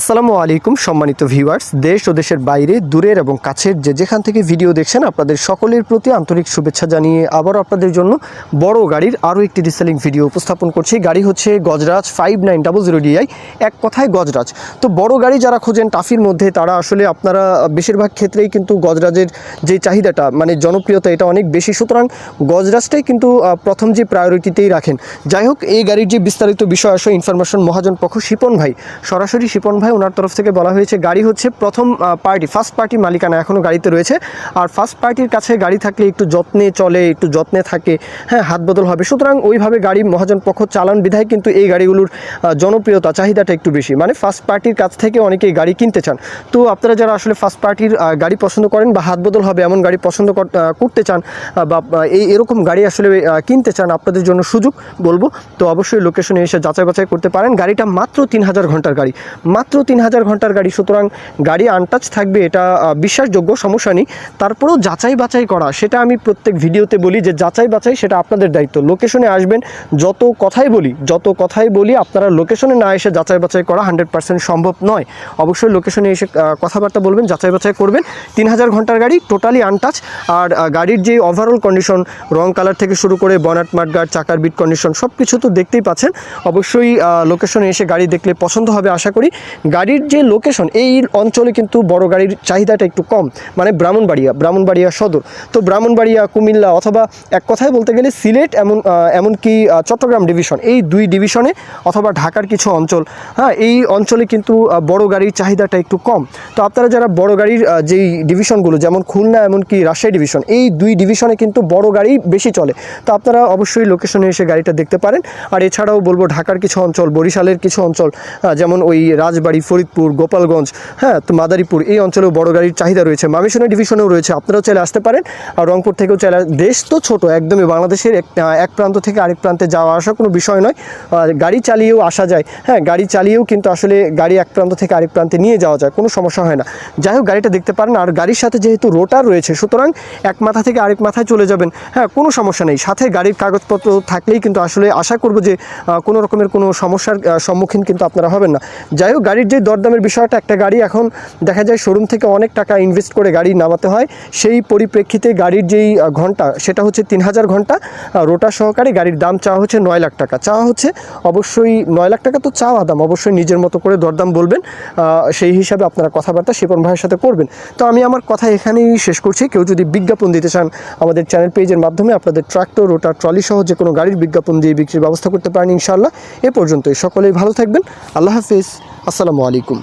আসসালামু আলাইকুম, সম্মানিত ভিউয়ার্স দেশ ও দেশের বাইরে, দূরের এবং কাছের যে যেখান থেকে ভিডিও দেখছেন, আপনাদের সকলের প্রতি আন্তরিক শুভেচ্ছা জানিয়ে আবারও আপনাদের জন্য বড় গাড়ির আরও একটি রিসেলিং ভিডিও উপস্থাপন করছি। গাড়ি হচ্ছে Gajraj five nine double zero DI এক কথায় গজরাজ। তো বড় গাড়ি যারা খোঁজেন, টাফির মধ্যে তারা আসলে আপনারা বেশিরভাগ ক্ষেত্রেই কিন্তু গজরাজের যে চাহিদাটা মানে জনপ্রিয়তা, এটা অনেক বেশি। সুতরাং গজরাজটাই কিন্তু প্রথম যে প্রায়োরিটিতেই রাখেন। যাই হোক, এই গাড়ির যে বিস্তারিত বিষয়, আসে ইনফরমেশন মহাজন পক্ষ শিপন ভাই। সরাসরি শিপন ভাই ওনার তরফ থেকে বলা হয়েছে, গাড়ি হচ্ছে প্রথম পার্টি ফার্স্ট পার্টি মালিকানা এখনও গাড়িতে রয়েছে। আর ফার্স্ট পার্টির কাছে গাড়ি থাকলে একটু যত্নে চলে, একটু যত্নে থাকে হ্যাঁ হাত বদল হবে। সুতরাং ওইভাবে গাড়ি মহাজন পক্ষ চালান বিধায় কিন্তু এই গাড়িগুলোর জনপ্রিয়তা, চাহিদাটা একটু বেশি। মানে ফার্স্ট পার্টির কাছ থেকে অনেকেই গাড়ি কিনতে চান। তো আপনারা যারা আসলে ফার্স্ট পার্টির গাড়ি পছন্দ করেন বা হাত বদল হবে এমন গাড়ি পছন্দ কর- করতে চান বা এই এরকম গাড়ি আসলে কিনতে চান, আপনাদের জন্য সুযোগ বলব। তো অবশ্যই লোকেশনে এসে যাচাই বাছাই করতে পারেন। গাড়িটা মাত্র তিন হাজার ঘণ্টার গাড়ি। মাত্র তিন হাজার ঘণ্টার গাড়ি। সুতরাং গাড়ি আনটাচ থাকবে, এটা বিশ্বাসযোগ্য, সমস্যা নেই। তারপরেও যাচাই বাছাই করা, সেটা আমি প্রত্যেক ভিডিওতে বলি যে যাচাই বাছাই সেটা আপনাদের দায়িত্ব। লোকেশনে আসবেন, যত কথাই বলি, যত কথাই বলি আপনারা লোকেশনে না এসে যাচাই বাছাই করা হান্ড্রেড পার্সেন্ট সম্ভব নয়। অবশ্যই লোকেশনে এসে কথাবার্তা বলবেন, যাচাই বাছাই করবেন। তিন হাজার ঘণ্টার গাড়ি টোটালি আনটাচ আর গাড়ির যে ওভারঅল কন্ডিশন রং কালার থেকে শুরু করে বনাট মাঠগার্ড চাকার বিট কন্ডিশন সব কিছু তো দেখতেই পাচ্ছেন। অবশ্যই লোকেশনে এসে গাড়ি দেখলে পছন্দ হবে, আশা করি। গাড়ির যে লোকেশন এই অঞ্চলে কিন্তু বড় গাড়ির চাহিদাটা একটু কম। মানে ব্রাহ্মণবাড়িয়া ব্রাহ্মণবাড়িয়া সদর। তো ব্রাহ্মণবাড়িয়া, কুমিল্লা অথবা এক কথায় বলতে গেলে সিলেট এমন এমনকি চট্টগ্রাম ডিভিশন এই দুই ডিভিশনে অথবা ঢাকার কিছু অঞ্চল হ্যাঁ এই অঞ্চলে কিন্তু বড় গাড়ির চাহিদাটা একটু কম। তো আপনারা যারা বড় গাড়ির যেই ডিভিশনগুলো যেমন খুলনা এমনকি রাজশাহী ডিভিশন এই দুই ডিভিশনে কিন্তু বড় গাড়ি বেশি চলে। তো আপনারা অবশ্যই লোকেশনে এসে গাড়িটা দেখতে পারেন। আর এছাড়াও বলব ঢাকার কিছু অঞ্চল, বরিশালের কিছু অঞ্চল যেমন ওই রাজবাড়ি ফরিদপুর, গোপালগঞ্জ হ্যাঁ তো মাদারীপুর, এই অঞ্চলেও বড় গাড়ির চাহিদা রয়েছে। মামিশনের ডিভিশনেও রয়েছে। আপনারাও চাইলে আসতে পারেন। আর রংপুর থেকেও চাইলে দেশ তো ছোট, একদমই বাংলাদেশের এক এক প্রান্ত থেকে আরেক প্রান্তে যাওয়া আসা কোনো বিষয় নয়। গাড়ি চালিয়েও আসা যায়। হ্যাঁ গাড়ি চালিয়েও কিন্তু আসলে গাড়ি এক প্রান্ত থেকে আরেক প্রান্তে নিয়ে যাওয়া যায়, কোনো সমস্যা হয় না। যাই হোক, গাড়িটা দেখতে পারেন। আর গাড়ির সাথে যেহেতু রোটার রয়েছে, সুতরাং এক মাথা থেকে আরেক মাথায় চলে যাবেন। হ্যাঁ কোনো সমস্যা নেই। সাথে গাড়ির কাগজপত্র থাকলেই কিন্তু আসলে আশা করব যে কোনো রকমের কোনো সমস্যার সম্মুখীন কিন্তু আপনারা হবেন না। যাই হোক গাড়ির যে দরদামের বিষয়টা, একটা গাড়ি এখন দেখা যায় শোরুম থেকে অনেক টাকা ইনভেস্ট করে গাড়ি নামাতে হয়। সেই পরিপ্রেক্ষিতে গাড়ির যেই ঘণ্টা, সেটা হচ্ছে তিন হাজার ঘণ্টা। রোটার সহকারে গাড়ির দাম চাওয়া হচ্ছে নয় লাখ টাকা। চাওয়া হচ্ছে অবশ্যই নয় লাখ টাকা তো চাওয়া দাম, অবশ্যই নিজের মতো করে দরদাম বলবেন। সেই হিসাবে আপনারা কথাবার্তা শিপন ভাইয়ের সাথে করবেন। তো আমি আমার কথা এখানেই শেষ করছি। কেউ যদি বিজ্ঞাপন দিতে চান আমাদের চ্যানেল পেজের মাধ্যমে, আপনাদের ট্রাক্টর রোটার ট্রলি সহ যে কোনো গাড়ির বিজ্ঞাপন দিয়ে বিক্রির ব্যবস্থা করতে পারেন ইনশাআল্লাহ। এ পর্যন্তই। সকলেই ভালো থাকবেন। আল্লাহ হাফিজ। আসসালামু আলাইকুম।